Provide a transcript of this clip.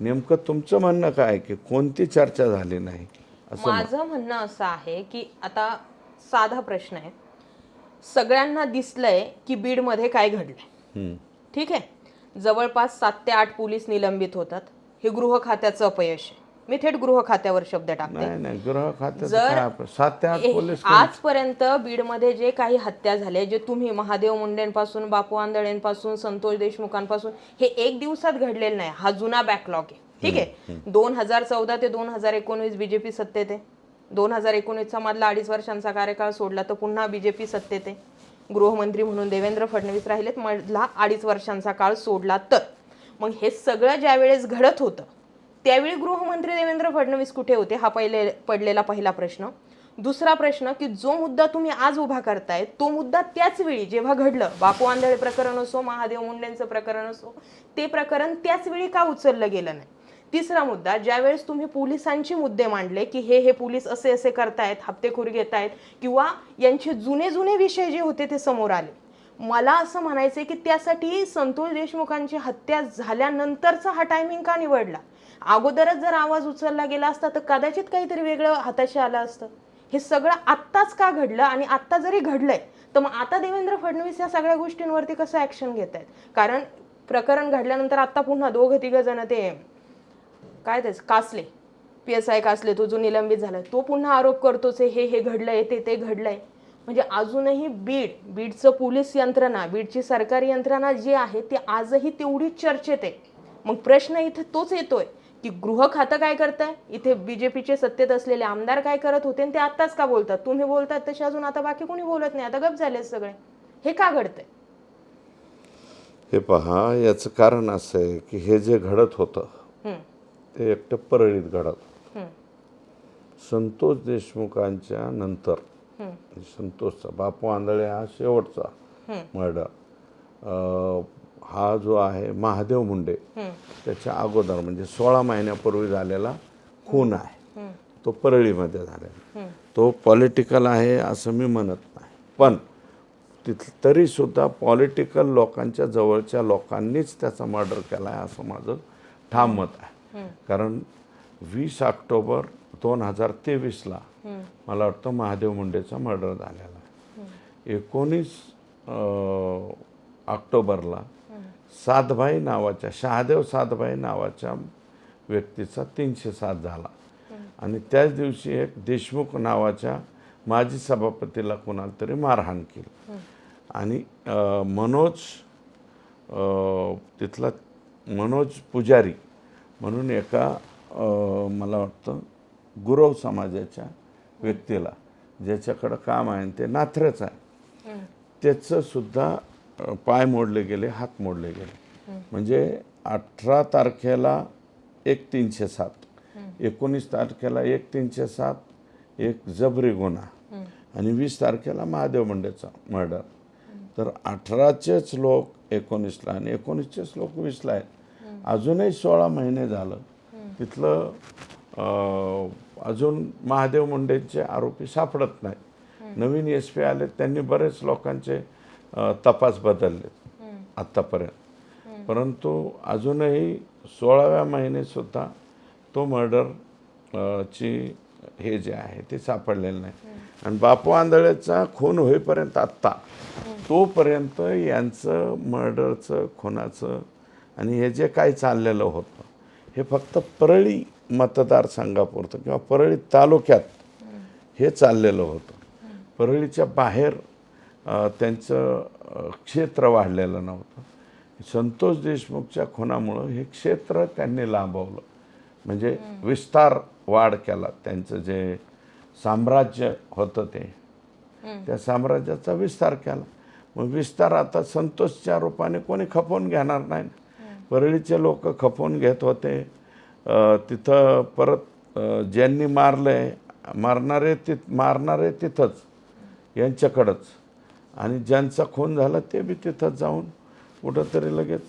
नेमकं तुमचं म्हणणं काय की कोणती चर्चा झाली नाही? असं माझं म्हणणं असं आहे की आता साधा प्रश्न आहे. सगळ्यांना दिसलंय की बीडमध्ये काय घडलंय. ठीक आहे? जवळपास सात ते आठ पोलीस निलंबित होतात. हे गृह खात्याचं अपयश आहे. मी थेट गृह खात्यावर शब्द टाकते. नाही नाही गृह जर काय आपण- सात ते आठ ए- पोलीस आजपर्यंत बीडमध्ये जे काही हत्या झाल्या जे तुम्ही महादेव मुंडेंपासून बापू आंधळेंपासून संतोष देशमुखांपासून हे एक दिवसात घडलेलं नाही. हा जुना बॅकलॉग आहे. ठीक आहे? दोन हजार चौदा ते दोन हजार एकोणवीस बीजेपी सत्तेत आहे. दोन हजार एकोणीसचा मधला अडीच वर्षांचा कार्यकाळ सोडला तर पुन्हा बीजेपी सत्तेत आहे. गृहमंत्री म्हणून देवेंद्र फडणवीस राहिलेत. मधला अडीच वर्षांचा काळ सोडला तर. मग हे सगळं ज्या वेळेस घडत होतं त्यावेळी गृहमंत्री देवेंद्र फडणवीस कुठे होते? हा पहिले पडलेला पहिला प्रश्न. दुसरा प्रश्न की जो मुद्दा तुम्ही आज उभा करताय तो मुद्दा त्याच वेळी जेव्हा घडलं बापू आंधळे प्रकरण असो महादेव मुंडेंचं प्रकरण असो ते प्रकरण त्याच वेळी का उचललं गेलं नाही? तिसरा मुद्दा ज्यावेळेस तुम्ही पोलिसांचे मुद्दे मांडले की हे हे पोलीस असे असे करतायत हप्तेखोरी घेत आहेत किंवा यांचे जुने जुने विषय जे होते ते समोर आले. मला असं म्हणायचं की त्यासाठी संतोष देशमुखांची हत्या झाल्यानंतरचा हा टायमिंग का निवडला? अगोदरच जर आवाज उचलला गेला असता तर कदाचित काहीतरी वेगळं हाताशी आलं असतं. हे सगळं आत्ताच का घडलं? आणि आत्ता जरी घडलंय तर मग आता देवेंद्र फडणवीस या सगळ्या गोष्टींवरती कसं ऍक्शन घेत आहेत कारण प्रकरण घडल्यानंतर आत्ता पुन्हा दोघं तिघं जण ते काय तेच Kasle. P S I Kasle तो जो निलंबित झाला तो पुन्हा आरोप करतोच आहे, हे हे घडलंय ते ते घडलंय. म्हणजे अजूनही बीड बीडचं पोलीस यंत्रणा बीडची सरकारी यंत्रणा जी आहे ती आजही तेवढीच चर्चेत आहे. मग प्रश्न इथे तोच येतोय की गृह खातं काय करताय? इथे बीजेपीचे सत्तेत असलेले आमदार काय करत होते आणि ते आत्ताच का बोलतात? तुम्ही बोलतात तसे अजून आता बाकी कोणी बोलत नाही. आता गप झाले सगळे. हे का घडतंय? हे पहा याचं कारण असं आहे की हे जे घडत होतं ते एकटं परळीत घडत संतोष देशमुखांच्या नंतर संतोषचा बापू आंधळे हा शेवटचा मर्डर हा जो आहे महादेव मुंडे त्याच्या अगोदर म्हणजे सोळा महिन्यापूर्वी झालेला खून आहे. तो परळीमध्ये झालेला तो पॉलिटिकल आहे असं मी म्हणत नाही. पण तिथ तरीसुद्धा पॉलिटिकल लोकांच्या जवळच्या लोकांनीच त्याचा मर्डर केला आहे असं माझं ठाम मत आहे. कारण वीस ऑक्टोबर दोन हजार तेवीसला मला वाटतं महादेव मुंडेचा मर्डर झालेला आहे. एकोणीस ऑक्टोबरला सातभाई नावाच्या शहादेव सातभाई नावाच्या व्यक्तीचा तीनशे सात झाला. आणि त्याच दिवशी एक देशमुख नावाच्या माजी सभापतीला कोणाला तरी मारहाण केली. आणि मनोज तिथला मनोज पुजारी म्हणून एका मला वाटतं गुरव समाजाच्या व्यक्तीला ज्याच्याकडं काम आहे ते नाथरच आहे. त्याचं सुद्धा अं, पाय मोडले गेले हात मोडले गेले. म्हणजे अठरा तारखेला एक तीनशे सात. एकोणीस तारखेला एक तीनशे सात एक जबरी गुन्हा. आणि वीस तारखेला महादेव मंडेचा मर्डर तर अठराचेच लोक एकोणीसला आणि एकोणीसचेच लोक वीसला आहेत. अजूनही सोळा महिने झालं. तिथलं अजून महादेव मुंडेचे आरोपी सापडत नाहीत. नवीन एस पी आले त्यांनी बरेच लोकांचे तपास बदलले आत्तापर्यंत. परंतु अजूनही सोळाव्या महिनेसुद्धा तो मर्डर ची हे जे आहे ते सापडलेलं नाही. आणि बापू आंधळेचा खून होईपर्यंत आत्ता तोपर्यंत यांचं मर्डरचं खुनाचं आणि हे जे काही चाललेलं होतं हे फक्त परळी मतदारसंघापुरतं किंवा परळी तालुक्यात हे चाललेलं होतं. परळीच्या बाहेर त्यांचं क्षेत्र वाढलेलं नव्हतं. संतोष देशमुखच्या खुनामुळं हे क्षेत्र त्यांनी लांबवलं. म्हणजे विस्तार वाढ केला त्यांचं जे साम्राज्य होतं ते. त्या साम्राज्याचा विस्तार केला. मग विस्तार आता संतोषच्या रूपाने कोणी खपवून घेणार नाही. परळीचे लोक खपवून घेत होते. तिथं परत ज्यांनी मारलंय मारणारे तिथ मारणारे तिथंच यांच्याकडंच. आणि ज्यांचा खून झाला ते बी तिथं जाऊन कुठंतरी लगेच